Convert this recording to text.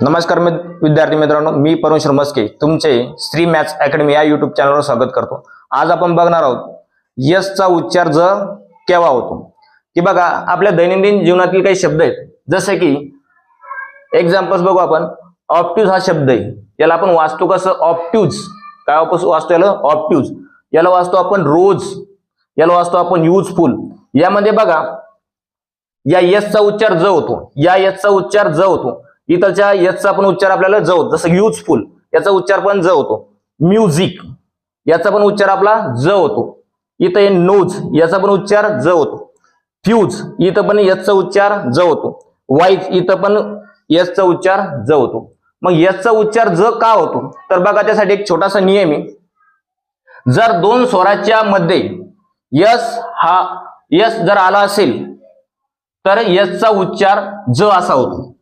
नमस्कार मी विद्यार्थी मित्रांनो मी परमेश्वर मस्के तुमचे श्री मॅथ्स अकॅडमी या युट्यूब चॅनलवर स्वागत करतो. आज आपण बघणार आहोत यसचा उच्चार ज केव्हा होतो? की बघा आपल्या दैनंदिन जीवनातील काही शब्द आहेत जसे की एक्झाम्पल्स बघू आपण ऑप्ट्यूज हा शब्द आहे. याला आपण वाचतो कसं? ऑप्ट्यूज काय वाचतो याला? ऑप्ट्यूज याला वाचतो आपण रोज. याला वाचतो आपण युजफुल यामध्ये बघा या यसचा उच्चार ज होतो. या यसचा उच्चार ज होतो. इथलच्या यसचा पण उच्चार आपल्याला ज होतो जसं युजफुल याचा उच्चार पण ज होतो. म्युझिक याचा पण उच्चार आपला ज होतो. इथं हे नोज याचा पण उच्चार ज होतो. फ्यूज इथं पण यसचा उच्चार ज होतो. वाईज इथं पण यसचा उच्चार ज होतो. मग यसचा उच्चार ज का होतो? तर बघा त्यासाठी एक छोटासा नियम आहे. जर दोन स्वराच्या मध्ये यस हा यस जर आला असेल तर यसचा उच्चार ज असा होतो.